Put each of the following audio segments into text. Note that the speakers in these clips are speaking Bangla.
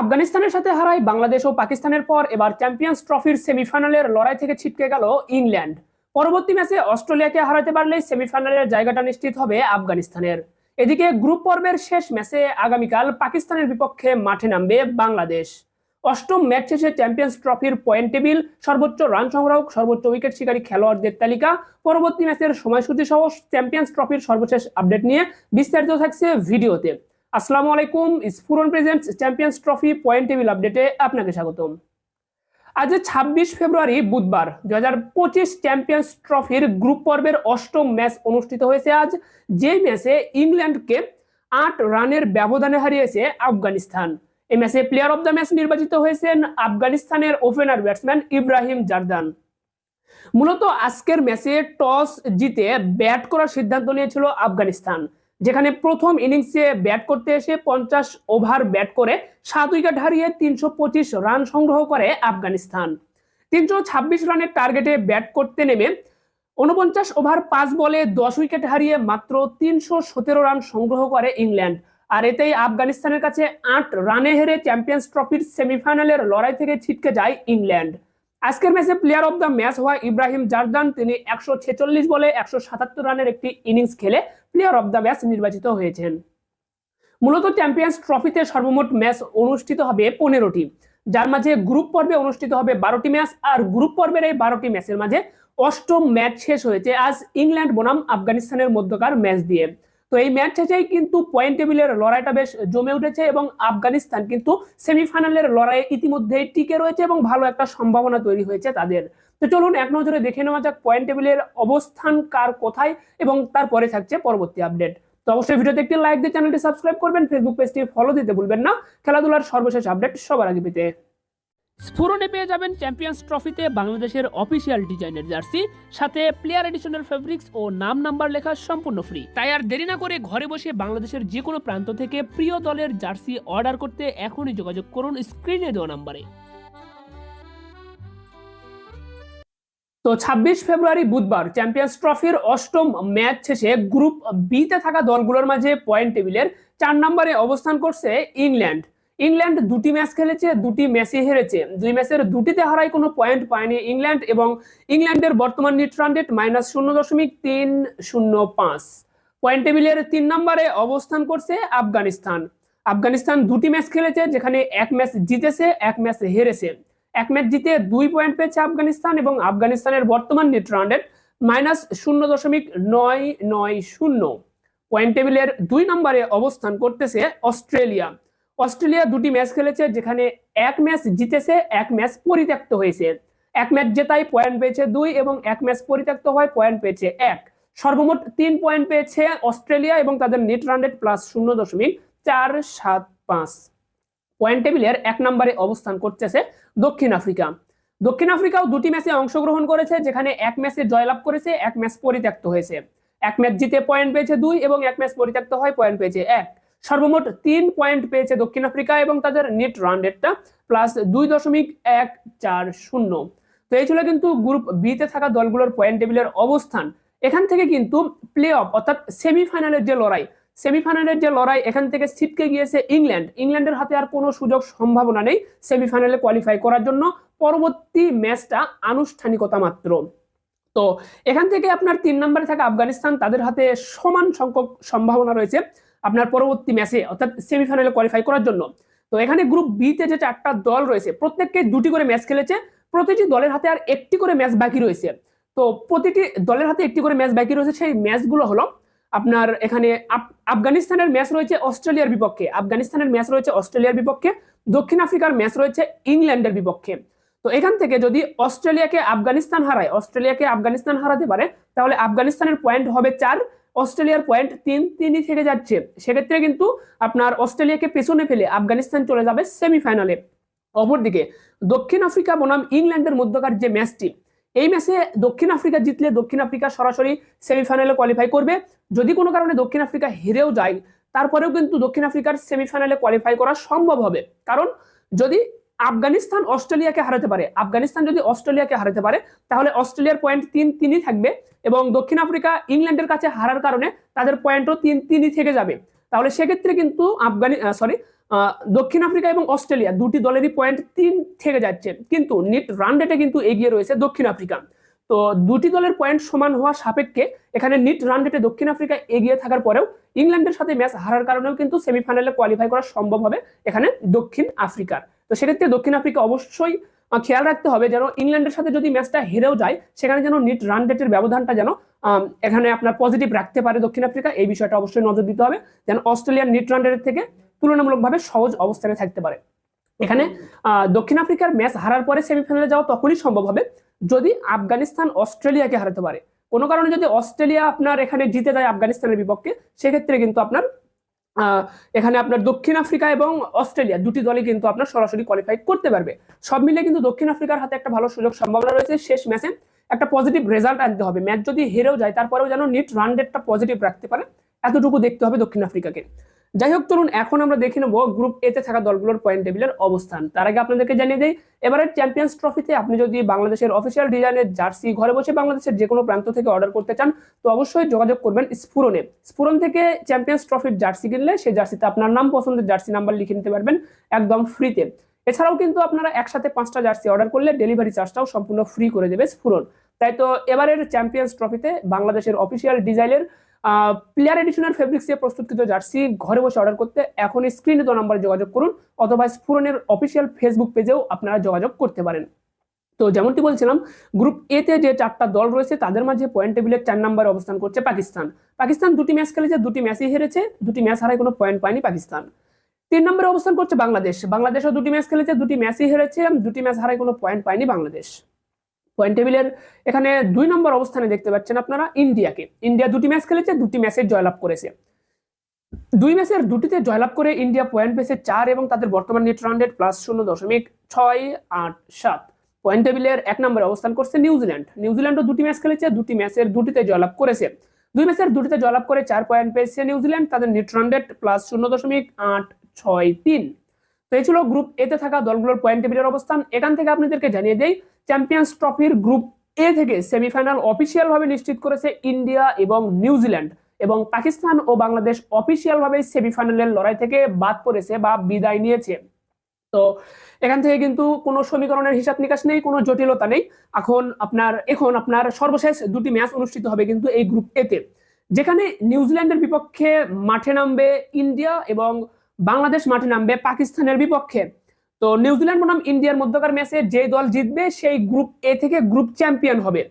আফগানিস্তানের সাথে হারায় বাংলাদেশ ও পাকিস্তানের পর এবার চ্যাম্পিয়ন্স ট্রফির সেমিফাইনালের লড়াই থেকে ছিটকে গেল ইংল্যান্ড। পরবর্তী ম্যাচে অস্ট্রেলিয়াকে হারাতে পারলেই সেমিফাইনালের জায়গাটা নিশ্চিত হবে আফগানিস্তানের। এদিকে গ্রুপ পর্বের শেষ ম্যাচে আগামীকাল পাকিস্তানের বিপক্ষে মাঠে নামবে বাংলাদেশ। অষ্টম ম্যাচ শেষে চ্যাম্পিয়ন্স ট্রফির পয়েন্ট টেবিল, সর্বোচ্চ রান সংগ্রাহক, সর্বোচ্চ উইকেট শিকারী খেলোয়াড়দের তালিকা, পরবর্তী ম্যাচের সময়সূচি সহ চ্যাম্পিয়ন্স ট্রফির সর্বশেষ আপডেট নিয়ে বিস্তারিত থাকছে ভিডিওতে। আসসালামু আলাইকুম Sphuran presents champions trophy point table আপডেটে আপনাকে স্বাগতম। আজ ছাব্বিশ ফেব্রুয়ারি, বুধবার দু হাজার পঁচিশ চ্যাম্পিয়ন্স ট্রফির গ্রুপ পর্বের অষ্টম ম্যাচ অনুষ্ঠিত হয়েছে আজ। যেই ম্যাচে ইংল্যান্ডকে আট রানের ব্যবধানে হারিয়েছে আফগানিস্তান। এই ম্যাচে প্লেয়ার অব দ্য ম্যাচ নির্বাচিত হয়েছেন আফগানিস্তানের ওপেনার ব্যাটসম্যান ইব্রাহিম জারদান। মূলত আজকের ম্যাচে টস জিতে ব্যাট করার সিদ্ধান্ত নিয়েছিল আফগানিস্তান। যেখানে প্রথম ইনিংসে ব্যাট করতে এসে পঞ্চাশ ওভার ব্যাট করে সাত উইকেট হারিয়ে তিনশো পঁচিশ রান সংগ্রহ করে আফগানিস্তান। তিনশো ছাব্বিশ রানের টার্গেটে ব্যাট করতে নেমে উনপঞ্চাশ ওভার পাঁচ বলে দশ উইকেট হারিয়ে মাত্র তিনশো সতেরো রান সংগ্রহ করে ইংল্যান্ড। আর এতেই আফগানিস্তানের কাছে আট রানে হেরে চ্যাম্পিয়ন্স ট্রফির সেমিফাইনালের লড়াই থেকে ছিটকে যায় ইংল্যান্ড। আজকের ম্যাচে প্লেয়ার অব দ্য ম্যাচ হওয়া ইব্রাহিম জারদান, তিনি একশো ছেচল্লিশ বলে একশো সাতাত্তর রানের একটি ইনিংস খেলে প্লেয়ার অব দ্য ম্যাচ নির্বাচিত হয়েছেন। মূলত চ্যাম্পিয়ন্স ট্রফিতে সর্বমোট ম্যাচ অনুষ্ঠিত হবে পনেরোটি যার মাঝে গ্রুপ পর্বে অনুষ্ঠিত হবে বারোটি ম্যাচ আর গ্রুপ পর্বের এই বারোটি ম্যাচের মাঝে অষ্টম ম্যাচ শেষ হয়েছে আজ ইংল্যান্ড, বনাম, আফগানিস্তানের মধ্যকার ম্যাচ দিয়ে। তো এই ম্যাচ শেষেই কিন্তু পয়েন্ট টেবিলের লড়াইটা বেশ জমে উঠেছে এবং আফগানিস্তান কিন্তু সেমিফাইনালের লড়াইয়ে ইতিমধ্যেই টিকে রয়েছে এবং ভালো একটা সম্ভাবনা তৈরি হয়েছে তাদের। তো চলুন এক নজরে দেখে নেওয়া যাক পয়েন্ট টেবিলের অবস্থান কার কোথায় এবং তারপরে থাকছে পরবর্তী আপডেট তো অবশ্যই ভিডিওতে একটি লাইক দিয়ে চ্যানেলটি সাবস্ক্রাইব করবেন ফেসবুক পেজটি ফলো দিতে ভুলবেন না। খেলাধুলার সর্বশেষ আপডেট সবার আগে পেতে। স্ফুরনে পেয়ে যাবেন চ্যাম্পিয়ন্স ট্রফিতে বাংলাদেশের অফিসিয়াল ডিজাইনের জার্সি, সাথে প্লেয়ার এডিশনাল ফেব্রিক্স ও নাম নাম্বার লেখা সম্পূর্ণ ফ্রি তাই আর দেরি না করে ঘরে বসে বাংলাদেশের যে কোনো প্রান্ত থেকে প্রিয় দলের জার্সি অর্ডার করতে এখনই যোগাযোগ করুন স্ক্রিনে দেওয়া নাম্বারে। তো ছাব্বিশ ফেব্রুয়ারি বুধবার চ্যাম্পিয়ন্স ট্রফির অষ্টম ম্যাচ শেষে গ্রুপ বিতে থাকা দলগুলোর মাঝে পয়েন্ট টেবিলের চার নম্বরে অবস্থান করছে ইংল্যান্ড। ইংল্যান্ড দুটি ম্যাচ খেলেছে, দুটি ম্যাচে হেরেছে। দুই ম্যাচের দুটিতে হারায় কোনো পয়েন্ট পায়নি ইংল্যান্ড এবং ইংল্যান্ডের বর্তমান নিট রান রেট মাইনাস শূন্য দশমিক তিন শূন্য পাঁচ। পয়েন্ট টেবিলের তিন নম্বরে অবস্থান করছে আফগানিস্তান। আফগানিস্তান দুটি ম্যাচ খেলেছে, যেখানে এক ম্যাচ জিতেছে, এক ম্যাচ হেরেছে। এক ম্যাচ জিতে দুই পয়েন্ট পেয়েছে আফগানিস্তান এবং আফগানিস্তানের বর্তমান নেট রান রেট মাইনাস শূন্য দশমিক নয় নয় শূন্য। পয়েন্ট টেবিলের দুই নম্বরে অবস্থান করতেছে অস্ট্রেলিয়া। অস্ট্রেলিয়া দুটি ম্যাচ খেলেছে যেখানে এক ম্যাচ জিতেছে, এক ম্যাচ পরিত্যক্ত হয়েছে। এক ম্যাচ জেতাই পয়েন্ট পেয়েছে দুই এবং এক ম্যাচ পরিত্যক্ত হয় পয়েন্ট পেয়েছে এক। সর্বমোট তিন পয়েন্ট পেয়েছে অস্ট্রেলিয়া এবং তাদের নেট রান প্লাস শূন্য দশমিক চার সাত পাঁচ। পয়েন্ট টেবিলের এক নম্বরে অবস্থান করতেছে দক্ষিণ আফ্রিকা। দক্ষিণ আফ্রিকাও দুটি ম্যাচে অংশগ্রহণ করেছে, যেখানে এক ম্যাচে জয়লাভ করেছে, এক ম্যাচ পরিত্যক্ত হয়েছে। এক ম্যাচ জিতে পয়েন্ট পেয়েছে দুই এবং এক ম্যাচ পরিত্যক্ত হয় পয়েন্ট পেয়েছে এক। সর্বমোট তিন পয়েন্ট পেয়েছে দক্ষিণ আফ্রিকা এবং তাদের নেট রান রেটটা প্লাস দুই দশমিক এক চার শূন্য। তো এই ছিল কিন্তু গ্রুপ বিতে থাকা দলগুলোর পয়েন্ট টেবিলের অবস্থান। এখান থেকে কিন্তু প্লে অফ অর্থাৎ সেমিফাইনালের যে লড়াই সেমিফাইনালের যে লড়াই, এখান থেকে ছিটকে গিয়েছে ইংল্যান্ড। ইংল্যান্ডের হাতে আর কোনো সুযোগ সম্ভাবনা নেই সেমিফাইনালে কোয়ালিফাই করার জন্য। পরবর্তী ম্যাচটা আনুষ্ঠানিকতা মাত্র। তো এখান থেকে আপনার তিন নম্বরে থাকা আফগানিস্তান, তাদের হাতে সমান সংখ্যক সম্ভাবনা রয়েছে আপনার পরবর্তী ম্যাচে, অর্থাৎ সেমিফাইনালে কোয়ালিফাই করার জন্য। তো এখানে গ্রুপ বিতে যে চারটা দল রয়েছে, প্রত্যেককে দুটি করে ম্যাচ খেলেছে। প্রতিটি দলের হাতে আর একটি করে ম্যাচ বাকি রয়েছে। তো প্রতিটি দলের হাতে একটি করে ম্যাচ বাকি রয়েছে, সেই ম্যাচগুলো হলো আপনার এখানে আফগানিস্তানের ম্যাচ রয়েছে অস্ট্রেলিয়ার বিপক্ষে। আফগানিস্তানের ম্যাচ রয়েছে অস্ট্রেলিয়ার বিপক্ষে। দক্ষিণ আফ্রিকার ম্যাচ রয়েছে ইংল্যান্ডের বিপক্ষে। তো এখান থেকে যদি অস্ট্রেলিয়াকে আফগানিস্তান হারায়, অস্ট্রেলিয়াকে আফগানিস্তান হারাতে পারে, তাহলে আফগানিস্তানের পয়েন্ট হবে চার, অস্ট্রেলিয়ার পয়েন্ট তিন, তিনই থেকে যাচ্ছে। সেক্ষেত্রে কিন্তু আপনার অস্ট্রেলিয়াকে পেছনে ফেলে আফগানিস্তান চলে যাবে সেমিফাইনালে। অপরদিকে, দক্ষিণ আফ্রিকা বনাম ইংল্যান্ডের মধ্যকার যে ম্যাচটি, এই ম্যাচে দক্ষিণ আফ্রিকা জিতলে দক্ষিণ আফ্রিকা সরাসরি সেমিফাইনালে কোয়ালিফাই করবে। যদি কোনো কারণে দক্ষিণ আফ্রিকা হেরেও যায়, তারপরেও কিন্তু দক্ষিণ আফ্রিকার সেমিফাইনালে কোয়ালিফাই করা সম্ভব হবে। কারণ যদি আফগানিস্তান অস্ট্রেলিয়াকে হারাতে পারে, আফগানিস্তান যদি অস্ট্রেলিয়াকে হারাতে পারে, তাহলে অস্ট্রেলিয়ার পয়েন্ট তিন তিনই থাকবে এবং দক্ষিণ আফ্রিকা ইংল্যান্ডের কাছে হারার কারণে তাদের পয়েন্টও তিন তিনই থেকে যাবে। তাহলে সেক্ষেত্রে কিন্তু আফগানি সরি দক্ষিণ আফ্রিকা এবং অস্ট্রেলিয়া দুটি দলেরই পয়েন্ট তিন থেকে যাচ্ছে। কিন্তু নিট রান রেটে কিন্তু এগিয়ে রয়েছে দক্ষিণ আফ্রিকা। তো দুটি দলের পয়েন্ট সমান হওয়া সাপেক্ষে এখানে নিট রান রেটে দক্ষিণ আফ্রিকা এগিয়ে থাকার পরেও ইংল্যান্ডের সাথে ম্যাচ হারার কারণেও কিন্তু সেমিফাইনালে কোয়ালিফাই করা সম্ভব হবে এখানে দক্ষিণ আফ্রিকার। তো সেক্ষেত্রে দক্ষিণ আফ্রিকা অবশ্যই খেয়াল রাখতে হবে যেন ইংল্যান্ডের সাথে যদি ম্যাচটা হেরেও যায়, সেখানে যেন নিট রান রেটের ব্যবধানটা যেন এখানে আপনার পজিটিভ রাখতে পারে দক্ষিণ আফ্রিকা। এই বিষয়টা অবশ্যই নজর দিতে হবে যেন অস্ট্রেলিয়ার নিট রান রেটের থেকে তুলনামূলকভাবে সহজ অবস্থানে থাকতে পারে। এখানে দক্ষিণ আফ্রিকার ম্যাচ হারার পরে সেমিফাইনালে যাওয়া তখনই সম্ভব হবে যদি আফগানিস্তান অস্ট্রেলিয়াকে হারাতে পারে, কোনো কারণে যদি অস্ট্রেলিয়া আপনার এখানে জিতে যায় আফগানিস্তানের বিপক্ষে, সেক্ষেত্রে কিন্তু আপনার এখানে আপনার দক্ষিণ আফ্রিকা এবং অস্ট্রেলিয়া দুটি দলই কিন্তু আপনার সরাসরি কোয়ালিফাই করতে পারবে। সব মিলে কিন্তু দক্ষিণ আফ্রিকার হাতে একটা ভালো সুযোগ সম্ভাবনা রয়েছে। শেষ ম্যাচে একটা পজিটিভ রেজাল্ট আনতে হবে। ম্যাচ যদি হেরেও যায়, তারপরেও যেন নিট রান রেটটা পজিটিভ রাখতে পারে, এতটুকু দেখতে হবে দক্ষিণ আফ্রিকাকে। যাই হোক চলুন এখন আমরা দেখে নেব গ্রুপ এ তে থাকা দলগুলোর পয়েন্ট টেবিলের অবস্থান। তার আগে আপনাদেরকে জানিয়ে দেই, এবারের চ্যাম্পিয়ন্স ট্রফিতে আপনি যদি বাংলাদেশের অফিসিয়াল ডিজাইনের জার্সি ঘরে বসে বাংলাদেশের যে কোনো প্রান্ত থেকে অর্ডার করতে চান, তো অবশ্যই যোগাযোগ করবেন স্ফুরনে স্ফুরন থেকে চ্যাম্পিয়ন্স ট্রফির জার্সি কিনলে সেই জার্সিতে আপনার নাম, পছন্দের জার্সি নাম্বার লিখে নিতে পারবেন একদম ফ্রিতে এছাড়াও কিন্তু আপনারা একসাথে পাঁচটা জার্সি অর্ডার করলে ডেলিভারি চার্জটাও সম্পূর্ণ ফ্রি করে দেবে স্ফুরন তাই তো এবারের চ্যাম্পিয়ন্স ট্রফিতে বাংলাদেশের অফিসিয়াল ডিজাইনের প্লেয়ার এডিশনের ফেব্রিক্স দিয়ে প্রস্তুতকৃত জার্সি ঘরে বসে অর্ডার করতে এখনই স্ক্রিনে দেওয়া নাম্বারে যোগাযোগ করুন অথবা স্ফুরনের অফিসিয়াল ফেসবুক পেজেও আপনারা যোগাযোগ করতে পারেন। তো যেমনটি বলছিলাম গ্রুপ এ তে যে চারটা দল রয়েছে, তাদের মাঝে পয়েন্ট টেবিলের চার নম্বরে অবস্থান করছে পাকিস্তান। পাকিস্তান দুটি ম্যাচ খেলেছে, দুটি ম্যাচই হেরেছে, দুটি ম্যাচ হারায় কোনো পয়েন্ট পায়নি পাকিস্তান। তিন নম্বরে অবস্থান করছে বাংলাদেশ। বাংলাদেশও দুটি ম্যাচ খেলেছে, দুটি ম্যাচই হেরেছে, দুটি ম্যাচ হারায় কোনো পয়েন্ট পায়নি বাংলাদেশ। পয়েন্ট টেবিলের এখানে দুই নম্বর অবস্থানে দেখতে পাচ্ছেন আপনারা ইন্ডিয়াকে। ইন্ডিয়া দুটি ম্যাচ খেলেছে, দুটি ম্যাচে জয়লাভ করেছে। দুই ম্যাচের দুটিতে জয়লাভ করে ইন্ডিয়া পয়েন্ট পেয়েছে চার এবং তাদের বর্তমান নেট রান রেট প্লাস শূন্য দশমিক ছয় আট সাত। পয়েন্ট টেবিলের এক নম্বরে অবস্থান করছে নিউজিল্যান্ড নিউজিল্যান্ডও দুটি ম্যাচ খেলেছে, দুটি ম্যাচের দুটিতে জয়লাভ করেছে। দুই ম্যাচের দুটিতে জয়লাভ করে চার পয়েন্ট পেয়েছে নিউজিল্যান্ড তাদের নেট রান রেট প্লাস শূন্য দশমিক আট ছয় তিন। তো এই ছিল গ্রুপ এতে থাকা দলগুলোর পয়েন্ট টেবিলের অবস্থান। এখান থেকে আপনাদেরকে জানিয়ে দেই চ্যাম্পিয়ন্স ট্রফির গ্রুপ এ থেকে সেমিফাইনাল অফিসিয়াল ভাবে নিশ্চিত করেছে ইন্ডিয়া এবং নিউজিল্যান্ড এবং পাকিস্তান ও বাংলাদেশ অফিসিয়াল ভাবে সেমিফাইনালের লড়াই থেকে বাদ পড়েছে বা বিদায় নিয়েছে। তো এখান থেকে কিন্তু কোনো সমীকরণের হিসাব নিকাশ নেই, কোনো জটিলতা নেই। এখন আপনার এখন আপনার সর্বশেষ দুটি ম্যাচ অনুষ্ঠিত হবে কিন্তু এই গ্রুপ এতে যেখানে নিউজিল্যান্ডের বিপক্ষে মাঠে নামবে ইন্ডিয়া এবং বাংলাদেশ মাঠে নামবে পাকিস্তানের বিপক্ষে। তো নিউজিল্যান্ড বনাম ইন্ডিয়ার মধ্যকার ম্যাচে যে দল জিতবে সেই গ্রুপ এ থেকে গ্রুপ চ্যাম্পিয়ন হবে।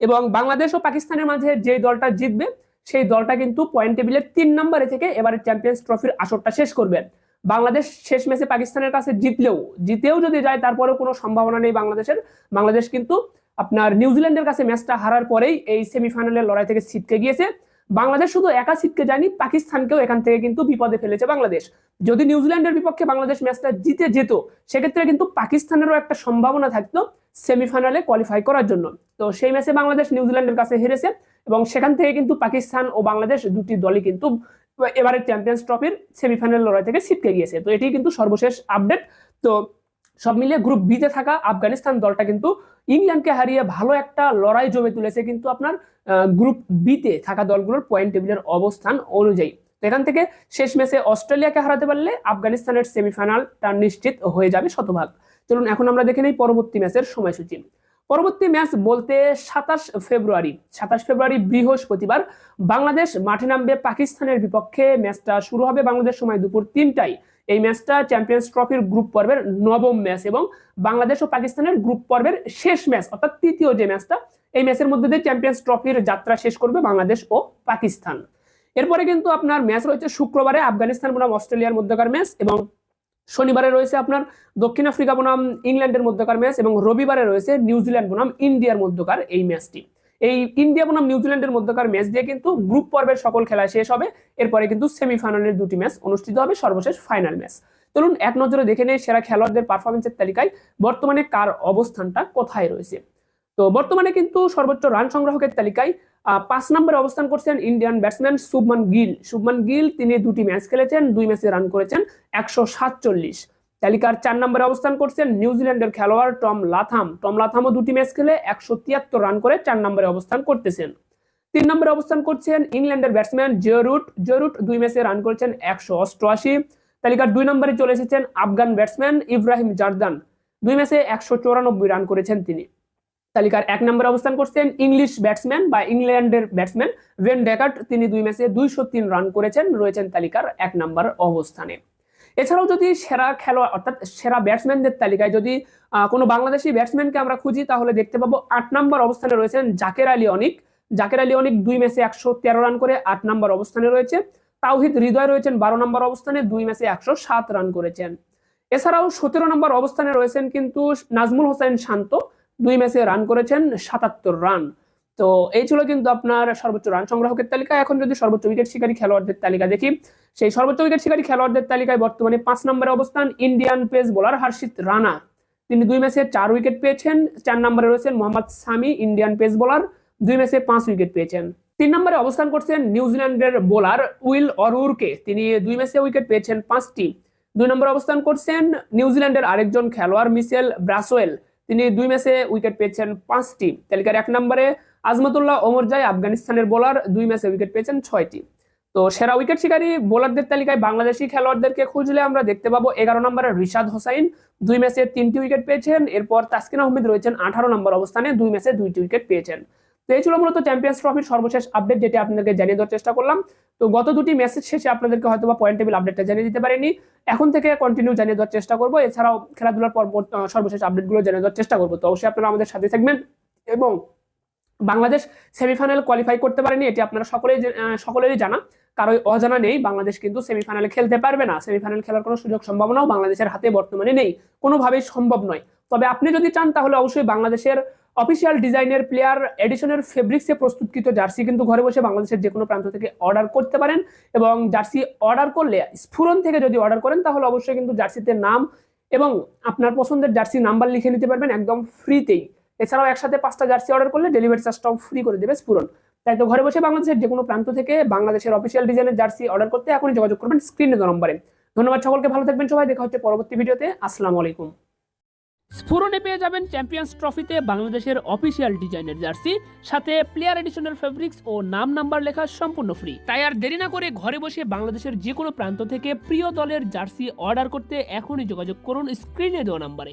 এবং বাংলাদেশ ও পাকিস্তানের মাঝে যে দলটা জিতবে সেই দলটা কিন্তু পয়েন্ট টেবিলের তিন নম্বরে থেকে এবারে চ্যাম্পিয়ন্স ট্রফির আসরটা শেষ করবে। বাংলাদেশ শেষ ম্যাচে পাকিস্তানের কাছে জিতলেও, জিতেও যদি যায় তারপরেও কোনো সম্ভাবনা নেই বাংলাদেশের। বাংলাদেশ কিন্তু আপনার নিউজিল্যান্ডের কাছে ম্যাচটা হারার পরেই এই সেমিফাইনালের লড়াই থেকে ছিটকে গিয়েছে। বাংলাদেশ শুধু একা ছিটকে যায়নি, পাকিস্তানকেও এখান থেকে কিন্তু বিপদে ফেলেছে বাংলাদেশ। যদি নিউজিল্যান্ডের বিপক্ষে বাংলাদেশ ম্যাচটা জিতে যেত, সেক্ষেত্রে কিন্তু পাকিস্তানেরও একটা সম্ভাবনা থাকতো সেমিফাইনালে কোয়ালিফাই করার জন্য। তো সেই ম্যাচে বাংলাদেশ নিউজিল্যান্ডের কাছে হেরেছে এবং সেখান থেকে কিন্তু পাকিস্তান ও বাংলাদেশ দুটি দলই কিন্তু এবারে চ্যাম্পিয়ন্স ট্রফির সেমিফাইনাল লড়াই থেকে ছিটকে গিয়েছে। তো এটি কিন্তু সর্বশেষ আপডেট তো সব মিলিয়ে গ্রুপ বিতে থাকা আফগানিস্তান দলটা কিন্তু ইংল্যান্ডকে হারিয়ে ভালো একটা লড়াই জমে তুলেছে কিন্তু আপনার গ্রুপ বিতে থাকা দলগুলোর পয়েন্ট টেবিলের অবস্থান অনুযায়ী। এখান থেকে শেষ ম্যাচে অস্ট্রেলিয়াকে হারাতে পারলে আফগানিস্তানের সেমিফাইনালটা নিশ্চিত হয়ে যাবে শতভাগ। চলুন এখন আমরা দেখে নেই পরবর্তী ম্যাচের সময়সূচি। পরবর্তী ম্যাচ বলতে সাতাশ ফেব্রুয়ারি। সাতাশ ফেব্রুয়ারি বৃহস্পতিবার বাংলাদেশ মাঠে নামবে পাকিস্তানের বিপক্ষে। ম্যাচটা শুরু হবে বাংলাদেশ সময় দুপুর তিনটায়। এই ম্যাচটা চ্যাম্পিয়ন্স ট্রফির গ্রুপ পর্বের নবম ম্যাচ এবং বাংলাদেশ ও পাকিস্তানের গ্রুপ পর্বের শেষ ম্যাচ অর্থাৎ তৃতীয় যে ম্যাচটা এই ম্যাচের মধ্যে দিয়ে চ্যাম্পিয়ন্স ট্রফির যাত্রা শেষ করবে বাংলাদেশ ও পাকিস্তান। এরপরে কিন্তু আপনার ম্যাচ রয়েছে শুক্রবারে আফগানিস্তান বনাম অস্ট্রেলিয়ার মধ্যকার ম্যাচ এবং শনিবারে রয়েছে আপনার দক্ষিণ আফ্রিকা বনাম ইংল্যান্ডের মধ্যকার ম্যাচ এবং রবিবারে রয়েছে নিউজিল্যান্ড বনাম ইন্ডিয়ার মধ্যকার এই ম্যাচটি। এই ইন্ডিয়া বনাম নিউজিল্যান্ডের মধ্যকার ম্যাচ দিয়ে কিন্তু গ্রুপ পর্বের সকল খেলা শেষ হবে। এরপরে কিন্তু সেমিফাইনালের দুটি ম্যাচ অনুষ্ঠিত হবে, সর্বশেষ ফাইনাল ম্যাচ। চলুন এক নজরে দেখে নেই সেরা খেলোয়াড়দের পারফরমেন্সের তালিকায় বর্তমানে কার অবস্থানটা কোথায় রয়েছে। তো বর্তমানে কিন্তু সর্বোচ্চ রান সংগ্রাহকের তালিকায় পাঁচ নম্বরে অবস্থান করছেন ইন্ডিয়ান ব্যাটসম্যান শুভমান গিল শুভমান গিল তিনি দুটি ম্যাচ খেলেছেন, দুই ম্যাচে রান করেছেন একশো সাতচল্লিশ। তালিকার চার নম্বরে অবস্থান করছেন নিউজিল্যান্ডের খেলোয়াড় টম লাথাম টম লাথামও দুটি ম্যাচ খেলে একশো তিয়াত্তর রান করে চার নম্বরে অবস্থান করতেছেন। তিন নম্বরে অবস্থান করছেন ইংল্যান্ডের ব্যাটসম্যান জেরুট জেরুট দুই ম্যাচে রান করেছেন একশো অষ্টআশি। তালিকার দুই নম্বরে চলে এসেছেন আফগান ব্যাটসম্যান ইব্রাহিম জারদান দুই ম্যাচে একশো চৌরানব্বই রান করেছেন তিনি। তালিকার এক নম্বরে অবস্থান করছেন ইংলিশ ব্যাটসম্যান বা ইংল্যান্ডের ব্যাটসম্যান ভেন ডেকার্ট। তিনি দুই ম্যাচে দুইশো তিন রান করেছেন, রয়েছেন তালিকার এক নম্বর অবস্থানে। এছাড়াও যদি সেরা খেলোয়াড় অর্থাৎ সেরা ব্যাটসম্যানদের তালিকায় যদি কোনো বাংলাদেশি ব্যাটসম্যানকে আমরা খুঁজি, তাহলে দেখতে পাবো আট নম্বর অবস্থানে রয়েছেন জাকের আলী অনিক। জাকের আলী অনিক দুই ম্যাচে একশো তেরো রান করে আট নম্বর অবস্থানে রয়েছে। তাওহিদ হৃদয় রয়েছেন বারো নম্বর অবস্থানে, দুই ম্যাচে একশো সাত রান করেছেন। এছাড়াও সতেরো নম্বর অবস্থানে রয়েছেন কিন্তু নাজমুল হোসেন শান্ত। দুই ম্যাচে রান করেছেন, সাতাত্তর রান তো এই ছিল কিন্তু আপনার সর্বোচ্চ রান সংগ্রাহকের তালিকা। এখন যদি সর্বোচ্চ উইকেট শিকারী খেলোয়াড়দের তালিকা দেখি, সেই সর্বোচ্চ উইকেট শিকারী খেলোয়াড়দের তালিকায় বর্তমানে পাঁচ নম্বরে অবস্থান Indian pace bowler Harshit Rana. তিনি দুই ম্যাচে চার উইকেট পেয়েছেন, চার নম্বরে রয়েছেন Mohammad Shami Indian pace bowler দুই ম্যাচে পাঁচ উইকেট পেয়েছেন। তিন নম্বরে অবস্থান করছেন নিউজিল্যান্ডের বোলার উইল অরুরকে। তিনি দুই ম্যাচে উইকেট পেয়েছেন পাঁচটি। দুই নম্বরে অবস্থান করছেন নিউজিল্যান্ডের আরেকজন খেলোয়াড় মিসেল ব্রাসওয়েল তিনি দুই ম্যাচে উইকেট পেয়েছেন পাঁচটি। তালিকার এক নম্বরে আজমতুল্লাহ ওমরজাই আফগানিস্তানের বোলার, দুই ম্যাচে উইকেট পেয়েছেন ছয়টি। তো সেরা উইকেট শিকারী বোলারদের তালিকায় বাংলাদেশি খেলোয়াড়দেরকে খুঁজলে আমরা দেখতে পাবো এগারো নম্বরে রিশাদ হোসাইন, দুই ম্যাচে তিনটি উইকেট পেয়েছেন। এরপর তাসকিন আহমেদ রয়েছেন আঠারো নম্বর অবস্থানে, দুই ম্যাচে দুইটি উইকেট পেয়েছেন। তো এই ছিল মূলত চ্যাম্পিয়ন্স ট্রফির সর্বশেষ আপডেট যেটি আপনাদেরকে জানিয়ে দেওয়ার চেষ্টা করলাম। তো গত দুটি মেসেজ শেষে আপনাদেরকে হয়তো বা পয়েন্ট টেবিল আপডেটটা জানিয়ে দিতে পারিনি। এখন থেকে কন্টিনিউ জানিয়ে দেওয়ার চেষ্টা করব। এছাড়াও খেলাধুলার পর সর্বশেষ আপডেটগুলো জানিয়ে দেওয়ার চেষ্টা করব। তো অবশ্যই আপনারা আমাদের সাথে থাকবেন এবং বাংলাদেশ সেমিফাইনাল কোয়ালিফাই করতে পারেনি, এটি আপনারা সকলেই সকলেরই জানা। কারও অজানা নেই, বাংলাদেশ কিন্তু সেমিফাইনালে খেলতে পারবে না। সেমিফাইনাল খেলার কোনো সুযোগ সম্ভাবনাও বাংলাদেশের হাতে বর্তমানে নেই। কোনোভাবেই সম্ভব নয়। তবে আপনি যদি চান তাহলে অবশ্যই বাংলাদেশের অফিসিয়াল ডিজাইনের প্লেয়ার এডিশনের ফেব্রিক্সে প্রস্তুতকৃত জার্সি কিন্তু ঘরে বসে বাংলাদেশের যে কোনো প্রান্ত থেকে অর্ডার করতে পারেন এবং জার্সি অর্ডার করলে স্ফুরন থেকে যদি অর্ডার করেন, তাহলে অবশ্যই কিন্তু জার্সিতে নাম এবং আপনার পছন্দের জার্সি নাম্বার লিখে নিতে পারবেন একদম ফ্রিতেই এছাড়াও একসাথে পাঁচটা জার্সি অর্ডার করলে ডেলিভারি চার্জটাও ফ্রি করে দেবে স্ফুরন তাই তো ঘরে বসে বাংলাদেশের যে কোনো প্রান্ত থেকে বাংলাদেশের অফিসিয়াল ডিজাইনের জার্সি অর্ডার করতে এখনই যোগাযোগ করবেন স্ক্রিনে নম্বরে। ধন্যবাদ সকলকে, ভালো থাকবেন সবাই, দেখা হচ্ছে পরবর্তী ভিডিওতে আসসালামু আলাইকুম। স্ফুরনে পেয়ে যাবেন চ্যাম্পিয়ন্স ট্রফিতে বাংলাদেশের অফিসিয়াল ডিজাইনের জার্সি সাথে প্লেয়ার এডিশনাল ফেব্রিক্স ও নাম নাম্বার লেখা সম্পূর্ণ ফ্রি তাই আর দেরি না করে ঘরে বসে বাংলাদেশের যে কোনো প্রান্ত থেকে প্রিয় দলের জার্সি অর্ডার করতে এখনই যোগাযোগ করুন স্ক্রিনে দেওয়া নাম্বারে।